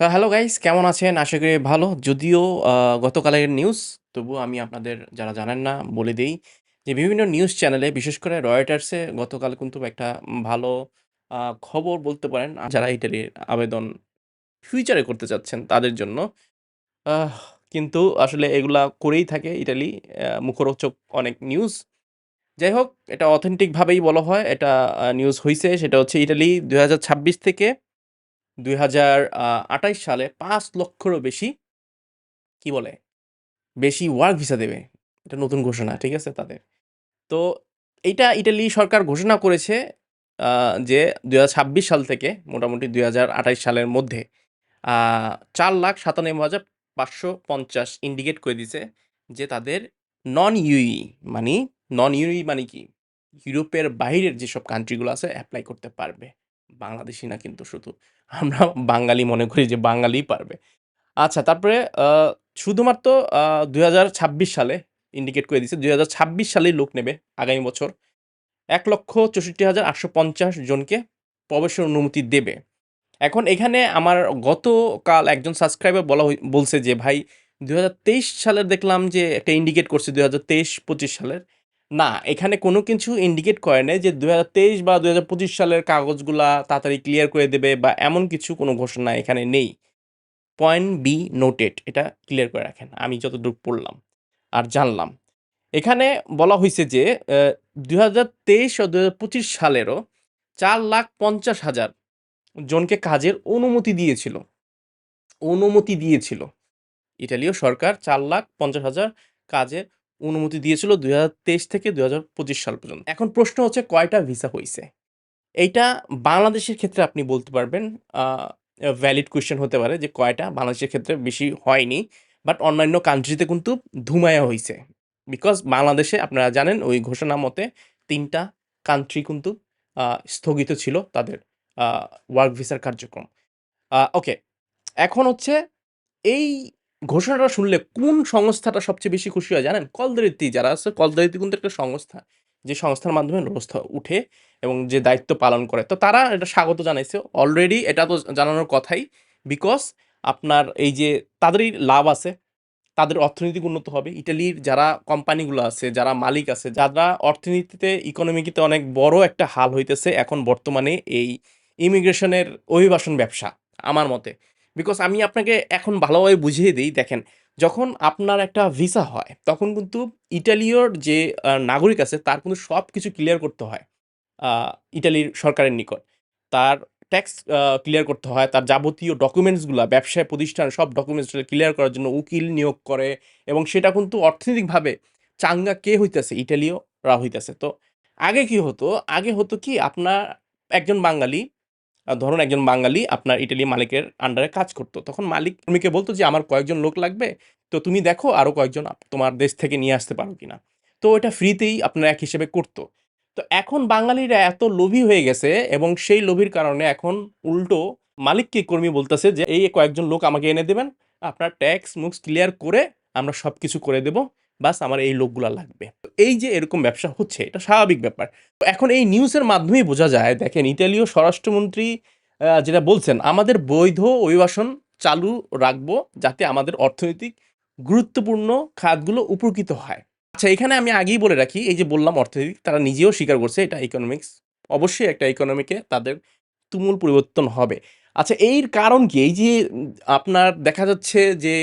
Hello guys কেমন আছেন? আশা করি ভালো। যদিও গতকালের নিউজ, তবুও আমি আপনাদের যারা জানেন না বলে দেই যে বিভিন্ন নিউজ চ্যানেলে বিশেষ করে রয়টার্সে গতকাল কিন্তু একটা ভালো খবর বলতে পারেন যারা ইটালির আবেদন ফিউচারে করতে চাচ্ছেন তাদের জন্য। কিন্তু আসলে এগুলা করেই থাকে ইটালি মুখরোচক অনেক নিউজ। যাই হোক এটা অথেন্টিকভাবেই বলা হয়। এটা নিউজ হয়েছে সেটা হচ্ছে ইটালি ২০২৬ থেকে ২০২৮ সালে পাঁচ লক্ষেরও বেশি কি বলে? বেশি ওয়ার্ক ভিসা দেবে। এটা নতুন ঘোষণা, ঠিক আছে তাদের। তো এইটা ইটালি সরকার ঘোষণা করেছে যে ২০২৬ সাল থেকে মোটামুটি ২০২৮ সালের মধ্যে চার লাখ সাতানব্বই হাজার পাঁচশো পঞ্চাশ ইন্ডিকেট করে দিছে যে তাদের নন ইউই মানে নন ইউই মানে কি? ইউরোপের বাইরের যেসব কান্ট্রিগুলো আছে অ্যাপ্লাই করতে পারবে। বাংলাদেশী না কিন্তু শুধু। আমরা বাঙালি মনে করি যে বাঙালিই পারবে। আচ্ছা তারপরে শুধুমাত্র ২০২৬ সালে ইন্ডিকেট করে দিছে। ২০২৬ সালেই লোক নেবে আগামী বছর। ১,৬৪,৮৫০ জনকে প্রবেশের অনুমতি দেবে। এখন এখানে আমার গতকাল একজন সাবস্ক্রাইবার বলা বলছে যে, "ভাই ২০২৩ সালের দেখলাম যে একটা ইন্ডিকেট করছে ২০২৩-২৫ সালের।" না, এখানে কোনো কিছু ইন্ডিকেট করে নাই যে ২০২৩ বা ২০২৫ সালের কাগজগুলা তাড়াতাড়ি ক্লিয়ার করে দেবে বা এমন কিছু কোনো ঘোষণা এখানে নেই। পয়েন্ট বি নোটেড এটা ক্লিয়ার করে রাখেন। আমি যতদূর পড়লাম আর জানলাম। এখানে বলা হয়েছে যে ২০২৩ ও ২০২৫ সালেরও ৪,৫০,০০০ জনকে কাজের অনুমতি দিয়েছিল। অনুমতি দিয়েছিল। ইটালীয় সরকার ৪,৫০,০০০ কাজের অনুমতি দিয়েছিল ২০২৩ থেকে ২০২৫ সাল পর্যন্ত। এখন প্রশ্ন হচ্ছে, কয়টা ভিসা হয়েছে এইটা বাংলাদেশের ক্ষেত্রে আপনি বলতে পারবেন ভ্যালিড কোয়েশ্চেন হতে পারে যে কয়টা? বাংলাদেশের ক্ষেত্রে বেশি হয়নি। বাট অন্যান্য কান্ট্রিতে কিন্তু ধুমায়া হয়েছে বিকজ বাংলাদেশে আপনারা জানেন, ওই ঘোষণা মতে তিনটা কান্ট্রি কিন্তু স্থগিত ছিল তাদের ওয়ার্ক ভিসার কার্যক্রম। ওকে। এখন হচ্ছে এই ঘোষণাটা শুনলে কোন সংস্থাটা সবচেয়ে বেশি খুশি হয় জানেন? কলদারিত্রি যারা আছে কলদারিত্রি কিন্তু একটা সংস্থা। যে সংস্থার মাধ্যমে ব্যবস্থা উঠে এবং যে দায়িত্ব পালন করে। তো তারা এটা স্বাগত জানাইছে। অলরেডি এটা তো জানানোর কথাই। বিকজ আপনার এই যে তাদেরই লাভ আছে। তাদের অর্থনৈতিক উন্নত হবে। ইটালির যারা কোম্পানিগুলো আছে, যারা মালিক আছে, যারা অর্থনীতিতে ইকোনমিতে অনেক বড় একটা হাল হইতেছে এখন বর্তমানে এই ইমিগ্রেশনের অভিবাসন ব্যবসা আমার মতে। বিকজ আমি আপনাকে এখন ভালোভাবে বুঝিয়ে দিই দেখেন, যখন আপনার একটা ভিসা হয় তখন কিন্তু ইটালীয়র যে নাগরিক আছে তার কিন্তু সব কিছু ক্লিয়ার করতে হয়। ইটালির সরকারের নিকট। তার ট্যাক্স ক্লিয়ার করতে হয়। তার যাবতীয় ডকুমেন্টসগুলা ব্যবসায় প্রতিষ্ঠান সব ডকুমেন্টস ক্লিয়ার করার জন্য উকিল নিয়োগ করে এবং সেটা কিন্তু অর্থনৈতিকভাবে চাঙ্গা কে হইতেছে? ইটালীয়রা হইতেছে। তো আগে কি হতো? আগে হতো কি আপনার একজন বাঙালি ধরুন একজন বাঙালি আপনার ইটালি মালিকের আন্ডারে কাজ করতো তখন মালিক শ্রমিককে বলতো যে, "আমার কয়েকজন লোক লাগবে। তো তুমি দেখো আরও কয়েকজন তোমার দেশ থেকে নিয়ে আসতে পারো কিনা?" তো এটা ফ্রিতেই আপনার এক হিসেবে করত। তো এখন বাঙালিরা এত লোভী হয়ে গেছে এবং সেই লোভীর কারণে এখন উল্টো মালিককে কর্মী বলতেছে যে, "এই কয়েকজন লোক আমাকে এনে দেবেন আপনার ট্যাক্স-মুক্স ক্লিয়ার করে আমরা সব কিছু করে দেব। বাস আমার এই লোকগুলা লাগবে।" এই যে এরকম ব্যবসা হচ্ছে এটা স্বাভাবিক ব্যাপার। এখন এই নিউজের মাধ্যমেই বোঝা যায় দেখেন ইতালীয় স্বরাষ্ট্রমন্ত্রী যেটা বলছেন, "আমাদের বৈধ অভিবাসন চালু রাখব যাতে আমাদের অর্থনৈতিক গুরুত্বপূর্ণ খাতগুলো উপকৃত হয়।" আচ্ছা এখানে আমি আগেই বলে রাখি, এই যে বললাম অর্থনৈতিক তারা নিজেও স্বীকার করছে এটা ইকোনমিক্স। অবশ্যই একটা ইকোনমিকে তাদের তুমুল পরিবর্তন হবে। আচ্ছা এর কারণ কি? এই যে আপনার দেখা যাচ্ছে যে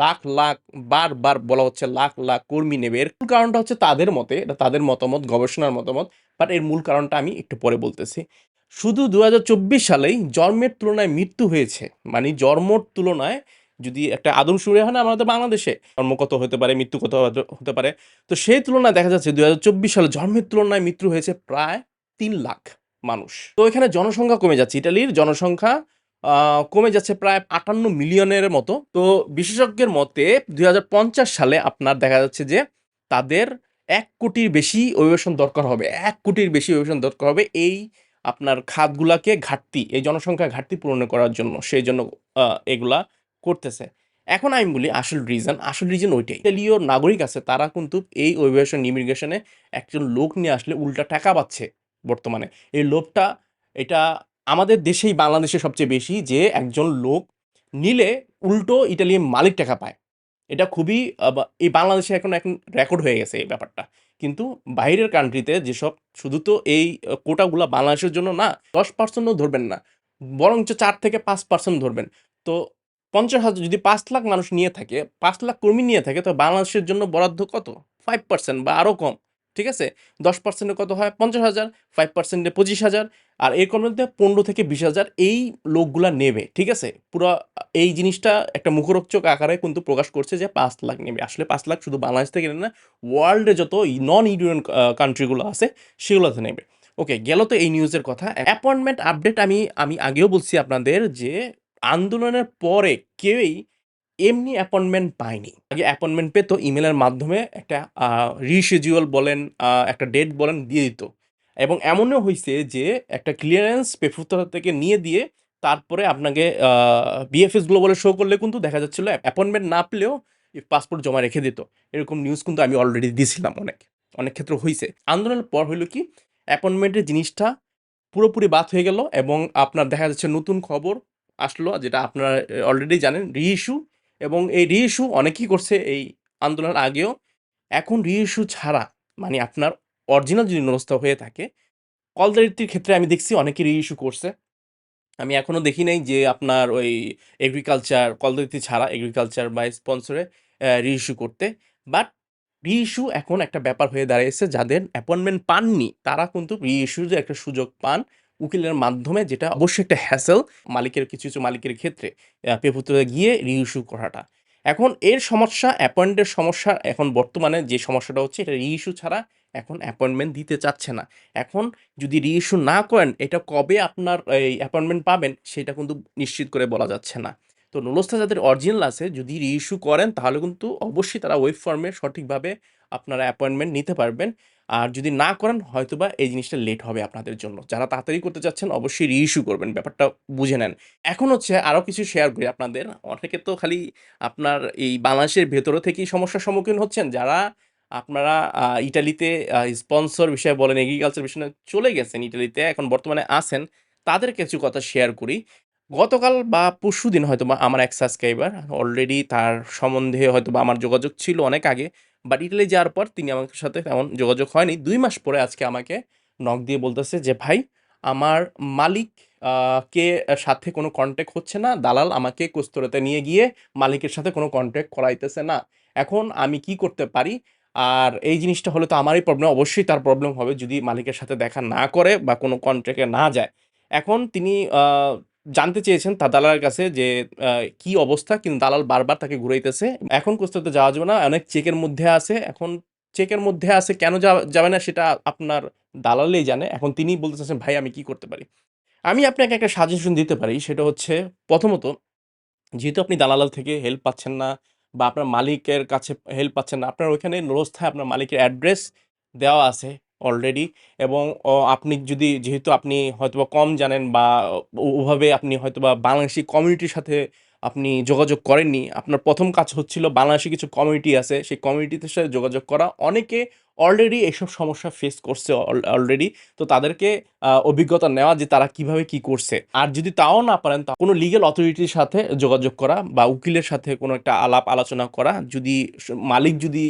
লাখ, লাখ বারবার বলা হচ্ছে লাখ, লাখ কর্মী নেবে। এর কারণটা হচ্ছে তাদের মতে, এটা তাদের মতামত, গবেষণার মতামত। বাট এর মূল কারণটা আমি একটু পরে বলতেছি। শুধু ২০২৪ সালেই জন্মের তুলনায় মৃত্যু হয়েছে। মানে জন্মর তুলনায় যদি একটা আদম শুরু হয় না আমাদের বাংলাদেশে? জন্ম কত হতে পারে, মৃত্যু কত হতে পারে। তো সেই তুলনায় দেখা যাচ্ছে ২০২৪ সালে জন্মের তুলনায় মৃত্যু হয়েছে প্রায় তিন লাখ মানুষ। তো এখানে জনসংখ্যা কমে যাচ্ছে। ইটালির জনসংখ্যা কমে যাচ্ছে প্রায় ৫৮ মিলিয়নের মতো। তো বিশেষজ্ঞের মতে ২০৫০ সালে আপনার দেখা যাচ্ছে যে তাদের এক কোটির বেশি অভিবাসন দরকার হবে। এক কোটির বেশি অভিবাসন দরকার হবে এই আপনার খাতগুলাকে ঘাটতি, এই জনসংখ্যার ঘাটতি পূরণ করার জন্য। সেই জন্য এগুলা করতেছে। এখন আমি বলি আসল রিজন, আসল রিজন ওইটাই। ইতালীয় নাগরিক আছে তারা কিন্তু এই অভিবাসন ইমিগ্রেশনে একজন লোক নিয়ে আসলে উল্টা টাকা পাচ্ছে বর্তমানে। এই লোভটা এটা আমাদের দেশেই বাংলাদেশে সবচেয়ে বেশি যে একজন লোক নিলে উল্টো ইটালির মালিক টাকা পায় এটা খুবই এই বাংলাদেশে এখন এখন রেকর্ড হয়ে গেছে এই ব্যাপারটা। কিন্তু বাইরের কান্ট্রিতে যেসব শুধু তো এই কোটাগুলা বাংলাদেশের জন্য না, দশ পার্সেন্টও ধরবেন না। বরঞ্চ চার থেকে পাঁচ পার্সেন্ট ধরবেন। তো ৫০,০০০ যদি ৫,০০,০০০ মানুষ নিয়ে থাকে, ৫,০০,০০০ কর্মী নিয়ে থাকে, তো বাংলাদেশের জন্য বরাদ্দ কত? ফাইভ পার্সেন্ট বা আরও কম। ঠিক আছে? দশ পার্সেন্টে কত হয়? পঞ্চাশ হাজার ফাইভ পার্সেন্টে পঁচিশ হাজার আর এর মধ্যে ১৫ থেকে ২০,০০০ এই লোকগুলা নেবে। ঠিক আছে? পুরো এই জিনিসটা একটা মুখরোচক আকারে কিন্তু প্রকাশ করছে যে ৫,০০,০০০ নেবে। আসলে ৫,০০,০০০ শুধু বাংলাদেশ থেকে না, ওয়ার্ল্ডে যত নন ইউরোপিয়ান কান্ট্রিগুলো আছে, সেগুলোতে নেবে। ওকে, গেল তো এই নিউজের কথা। অ্যাপয়েন্টমেন্ট আপডেট আমি আমি আগেও বলছি আপনাদের যে আন্দোলনের পরে কেউই এমনি অ্যাপয়েন্টমেন্ট পায়নি। আগে অ্যাপয়েন্টমেন্ট পেত ইমেলের মাধ্যমে একটা রিশিডিউল বলেন, একটা ডেট বলেন দিয়ে দিত। এবং এমনও হয়েছে যে একটা ক্লিয়ারেন্স পেফুতরা থেকে নিয়ে দিয়ে তারপরে আপনাকে বিএফএস গ্লোবালে শো করলে কিন্তু দেখা যাচ্ছিল অ্যাপয়েন্টমেন্ট না পেলেও পাসপোর্ট জমা রেখে দিত। এরকম নিউজ কিন্তু আমি অলরেডি দিয়েছিলাম অনেক। অনেক ক্ষেত্রে হয়েছে আন্দোলনের পর হইল কি অ্যাপয়েন্টমেন্টের জিনিসটা পুরোপুরি বাদ হয়ে গেল এবং আপনার দেখা যাচ্ছে নতুন খবর আসলো যেটা আপনারা অলরেডি জানেন রি-ইস্যু এবং এই রি-ইস্যু অনেকেই করছে এই আন্দোলনের আগেও। এখন রি-ইস্যু ছাড়া মানে আপনার অরিজিনাল যদি নুরস্থ হয়ে থাকে, কলদারিত্রির ক্ষেত্রে আমি দেখছি অনেকে রি-ইস্যু করছে। আমি এখনও দেখি নাই যে আপনার ওই এগ্রিকালচার কলদারিত্রি ছাড়া এগ্রিকালচার বা স্পন্সরে রি-ইস্যু করতে। বাট রি-ইস্যু এখন একটা ব্যাপার হয়ে দাঁড়িয়েছে যাদের অ্যাপয়েন্টমেন্ট পাননি তারা কিন্তু রি-ইস্যুর একটা সুযোগ পান উকিলের মাধ্যমে যেটা অবশ্যই একটা হ্যাসেল মালিকের কিছু, কিছু মালিকের ক্ষেত্রে অ্যা গিয়ে রি-ইস্যু করাটা। এখন এর সমস্যা অ্যাপয়েন্টের সমস্যা এখন বর্তমানে যে সমস্যাটা হচ্ছে এটা রি-ইস্যু ছাড়া এখন অ্যাপয়েন্টমেন্ট দিতে চাচ্ছে না। এখন যদি রি-ইস্যু না করেন এটা কবে আপনার এই অ্যাপয়েন্টমেন্ট পাবেন সেটা কিন্তু নিশ্চিত করে বলা যাচ্ছে না। তো নুরস্থা যাদের অরিজিনাল আছে যদি রি-ইস্যু করেন তাহলে কিন্তু অবশ্যই তারা ওয়েব ফর্মে সঠিকভাবে আপনারা অ্যাপয়েন্টমেন্ট নিতে পারবেন। আর যদি না করেন হয়তোবা এই জিনিসটা লেট হবে আপনাদের জন্য। যারা তাড়াতাড়ি করতে চাচ্ছেন অবশ্যই রি-ইস্যু করবেন। ব্যাপারটা বুঝে নেন। এখন হচ্ছে আরও কিছু শেয়ার করি আপনাদের। অনেকে তো খালি আপনার এই বাংলাদেশের ভেতরে থেকেই সমস্যার সম্মুখীন হচ্ছেন। যারা আপনারা ইটালিতে স্পন্সর বিষয়ে বলেন, এগ্রিকালচার বিষয়ে চলে গেছেন ইটালিতে এখন বর্তমানে আছেন, তাদের কিছু কথা শেয়ার করি। গতকাল বা পরশুদিন হয়তোবা আমার এক সাবস্ক্রাইবার অলরেডি তার সম্বন্ধে হয়তো বা আমার যোগাযোগ ছিল অনেক আগে। বাট ইটালি যাওয়ার পর তিনি আমার সাথে তেমন যোগাযোগ হয়নি। দুই মাস পরে আজকে আমাকে নক দিয়ে বলতেছে যে, "ভাই আমার মালিক কে সাথে কোনো কন্ট্যাক্ট হচ্ছে না। দালাল আমাকে কুস্তরাতে নিয়ে গিয়ে মালিকের সাথে কোনো কন্ট্যাক্ট করাইতেছে না। এখন আমি কি করতে পারি? আর এই জিনিসটা হলে তো আমারই প্রবলেম অবশ্যই তার প্রবলেম হবে যদি মালিকের সাথে দেখা না করে বা কোনো কনট্যাক্ট না যায়।" এখন তিনি জানতে চেয়েছেন তার দালালের কাছে যে কি অবস্থা? কিন্তু দালাল বারবার তাকে ঘুরাইতেছে। এখন কুস্তরাতে যাওয়া যাবে না। অনেক চেকের মধ্যে আছে। এখন চেকের মধ্যে আছে কেন যাবে না সেটা আপনার দালালেই জানে। এখন তিনি বলতে চাচ্ছেন, "ভাই আমি কি করতে পারি?" আমি আপনাকে একটা সাজেশন দিতে পারি। সেটা হচ্ছে প্রথমত যেহেতু আপনি দালাল থেকে হেল্প পাচ্ছেন না বা আপনার মালিকের কাছে হেল্প পাচ্ছেন না, আপনার ওইখানে নুরস্থায় আপনার মালিকের অ্যাড্রেস দেওয়া আছে অলরেডি এবং আপনি যদি যেহেতু আপনি হয়তোবা কম জানেন বা ওভাবে আপনি হয়তোবা বাংলাদেশি কমিউনিটির সাথে আপনি যোগাযোগ করেননি। আপনার প্রথম কাজ হচ্ছিল বাংলাদেশি কিছু কমিউনিটি আছে, সেই কমিউনিটিদের সাথে যোগাযোগ করা। অনেকে অলরেডি এসব সমস্যা ফেস করছে অল অলরেডি। তো তাদেরকে অভিজ্ঞতা নেওয়া যে তারা কীভাবে কি করছে। আর যদি তাও না পারেন তা কোনো লিগ্যাল অথরিটির সাথে যোগাযোগ করা বা উকিলের সাথে কোনো একটা আলাপ আলোচনা করা। যদি মালিক যদি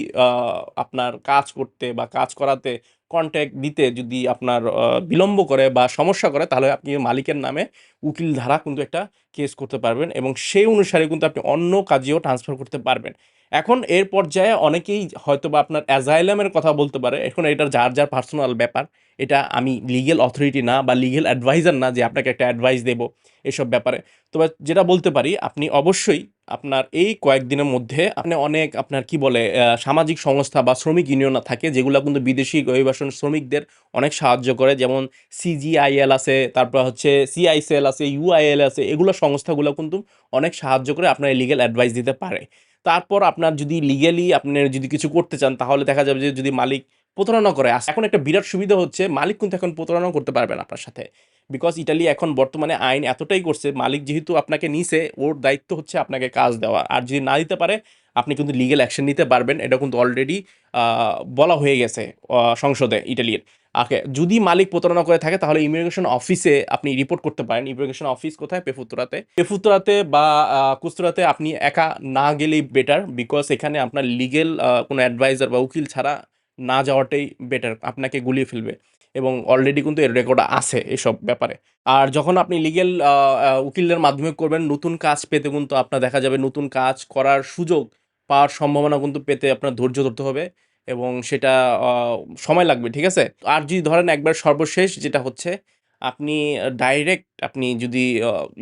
আপনার কাজ করতে বা কাজ করাতে কনট্যাক্ট দিতে যদি আপনার বিলম্ব করে বা সমস্যা করে, তাহলে আপনি মালিকের নামে উকিল ধারা কিন্তু একটা কেস করতে পারবেন এবং সেই অনুসারে কিন্তু আপনি অন্য কাজেও ট্রান্সফার করতে পারবেন। এখন এর পর্যায়ে অনেকেই হয়তো বা আপনার অ্যাজাইলাম এর কথা বলতে পারে। এখন এটা যার, যার পার্সোনাল ব্যাপার। এটা আমি লিগেল অথরিটি না বা লিগেল অ্যাডভাইজার না যে আপনাকে একটা অ্যাডভাইস দেব এসব ব্যাপারে। তবে যেটা বলতে পারি আপনি অবশ্যই আপনার এই কয়েকদিনের মধ্যে আপনি অনেক আপনার কি বলে সামাজিক সংস্থা বা শ্রমিক ইউনিয়ন থাকে যেগুলো কিন্তু বিদেশি অভিবাসন শ্রমিকদের অনেক সাহায্য করে। যেমন সিজিআইএল আছে, তারপর হচ্ছে সিআইসিএল আছে, ইউআইএল আছে। এগুলো সংস্থাগুলো কিন্তু অনেক সাহায্য করে আপনার লিগেল অ্যাডভাইস দিতে পারে। তারপর আপনার যদি লিগেলি আপনার যদি কিছু করতে চান, তাহলে দেখা যাবে যে যদি মালিক প্রতারণা করে। এখন একটা বিরাট সুবিধা হচ্ছে, মালিক কিন্তু এখন প্রতারণাও করতে পারবে না আপনার সাথে। বিকজ ইটালি এখন বর্তমানে আইন এতটাই করছে, মালিক যেহেতু আপনাকে নিছে, ওর দায়িত্ব হচ্ছে আপনাকে কাজ দেওয়া। আর যদি না দিতে পারে, আপনি কিন্তু লিগ্যাল অ্যাকশন নিতে পারবেন। এটা কিন্তু অলরেডি বলা হয়ে গেছে সংসদে ইটালির। ওকে, যদি মালিক প্রতারণা করে থাকে, তাহলে ইমিগ্রেশন অফিসে আপনি রিপোর্ট করতে পারেন। ইমিগ্রেশন অফিস কোথায়? পেফুতুরাতে। পেফুতুরাতে বা কুস্তরাতে আপনি একা না গেলেই বেটার বিকজ এখানে আপনার লিগেল কোনো অ্যাডভাইজার বা উকিল ছাড়া না যাওয়াটাই বেটার আপনাকে গুলিয়ে ফেলবে। এবং অলরেডি কিন্তু এর রেকর্ড আছে এসব ব্যাপারে। আর যখন আপনি লিগেল উকিলদের মাধ্যমে করবেন, নতুন কাজ পেতে কিন্তু আপনার দেখা যাবে নতুন কাজ করার সুযোগ পাওয়ার সম্ভাবনা কিন্তু পেতে আপনার ধৈর্য ধরতে হবে। এবং সেটা সময় লাগবে, ঠিক আছে? আর যদি ধরেন একবার সর্বশেষ যেটা হচ্ছে, আপনি ডাইরেক্ট আপনি যদি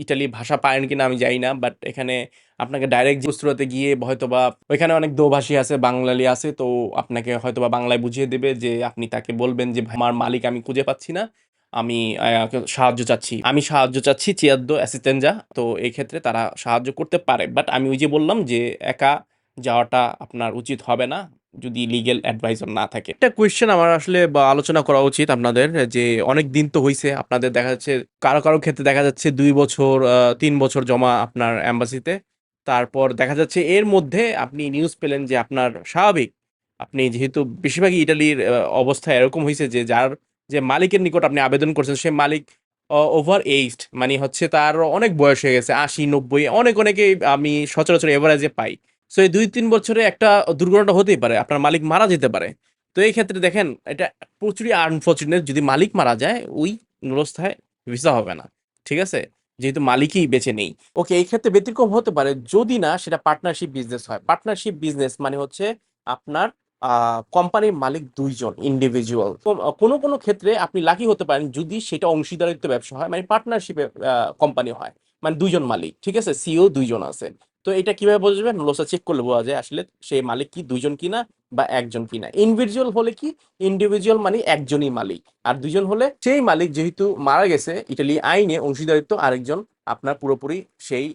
ইটালি ভাষা পারেন কিনা আমি জানি না বাট এখানে আপনাকে ডাইরেক্ট বস্তুরাতে গিয়ে হয়তোবা ওইখানে অনেক দোভাষী আছে, বাঙালি আছে, তো আপনাকে হয়তোবা বাংলায় বুঝিয়ে দেবে যে আপনি তাকে বলবেন যে আমার মালিক আমি খুঁজে পাচ্ছি না, আমি সাহায্য চাচ্ছি। আমি সাহায্য চাচ্ছি চিয়াদ্দ অ্যাসিস্ট্যান্টজা, তো এই ক্ষেত্রে তারা সাহায্য করতে পারে। বাট আমি ওই যে বললাম যে, একা যাওয়াটা আপনার উচিত হবে না। যদি লিগেল অ্যাডভাইজার না থাকে। একটা কোয়েশ্চেন আমার আসলে বা আলোচনা করা উচিত আপনাদের, যে অনেক দিন তো হয়েছে আপনাদের দেখা যাচ্ছে কারও কারও ক্ষেত্রে দেখা যাচ্ছে দুই বছর তিন বছর জমা আপনার অ্যাম্বাসিতে তারপর দেখা যাচ্ছে এর মধ্যে আপনি নিউজ পেলেন যে আপনার স্বাভাবিক। আপনি যেহেতু বেশিরভাগই ইটালির অবস্থা এরকম হয়েছে যে যার, যে মালিকের নিকট আপনি আবেদন করছেন, সে মালিক ওভার এইজড মানে হচ্ছে তার অনেক বয়স হয়ে গেছে, আশি, নব্বই, অনেক অনেকেই আমি সচরাচর এভারেজে পাই। সো এই দুই তিন বছরে একটা দুর্ঘটনা হতেই পারে, আপনার মালিক মারা যেতে পারে। তো এই ক্ষেত্রে দেখেন, এটা প্রচুরই আনফর্চুনেট যদি মালিক মারা যায়, ওই নুরস্থায় ভিসা হবে না, ঠিক আছে? যেহেতু মালিকই বেছে নেই। ওকে এই ক্ষেত্রে ব্যতিক্রম হতে পারে যদি না সেটা পার্টনারশিপ বিজনেস হয়। পার্টনারশিপ বিজনেস মানে হচ্ছে আপনার কোম্পানির মালিক দুইজন ইন্ডিভিজুয়াল কোনো কোনো ক্ষেত্রে আপনি লাকি হতে পারেন যদি সেটা অংশীদারিত্ব ব্যবসা হয় মানে পার্টনারশিপে কোম্পানি হয়। মানে দুইজন মালিক, ঠিক আছে? সিও দুইজন আছে তো এটা কীভাবে বুঝবেন লোসা চেক করলে বোঝা যায় আসলে সেই মালিক কি, দুইজন কিনা বা একজন কিনা ইন্ডিভিজুয়াল হলে কি? ইন্ডিভিজুয়াল মানে একজনই মালিক। আর দুইজন হলে সেই মালিক যেহেতু মারা গেছে, ইটালি আইনে অংশীদারিত্ব আরেকজন আপনার পুরোপুরি সেই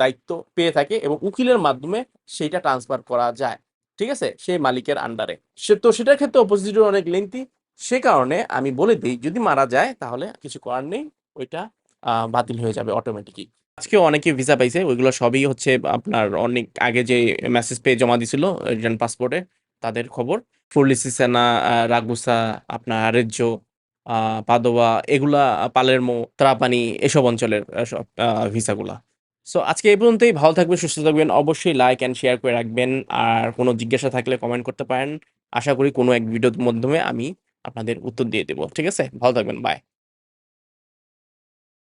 দায়িত্ব পেয়ে থাকে এবং উকিলের মাধ্যমে সেইটা ট্রান্সফার করা যায়। ঠিক আছে? সেই মালিকের আন্ডারে সে, তো সেটার ক্ষেত্রে অপোজিটর অনেক লেন্থি সে কারণে আমি বলে দিই, যদি মারা যায় তাহলে কিছু করার নেই, ওইটা বাতিল হয়ে যাবে অটোমেটিকই আজকে অনেকে ভিসা পাইছে, ওইগুলো সবই হচ্ছে আপনার অনেক আগে যে মেসেজ পেয়ে জমা দিছিল, রিটার্ন পাসপোর্টে, তাদের খবর। ফুরলিসিসেনা রাগুসা, আপনার আরেজ্য পাদোয়া, এগুলা, পালেরমো, ত্রাপানি, এসব অঞ্চলের সব ভিসাগুলা। সো আজকে এই পর্যন্তই। ভালো থাকবেন, সুস্থ থাকবেন। অবশ্যই লাইক অ্যান্ড শেয়ার করে রাখবেন। আর কোনো জিজ্ঞাসা থাকলে কমেন্ট করতে পারেন। আশা করি কোনো এক ভিডিওর মাধ্যমে আমি আপনাদের উত্তর দিয়ে দেবো। ঠিক আছে? ভালো থাকবেন। বাই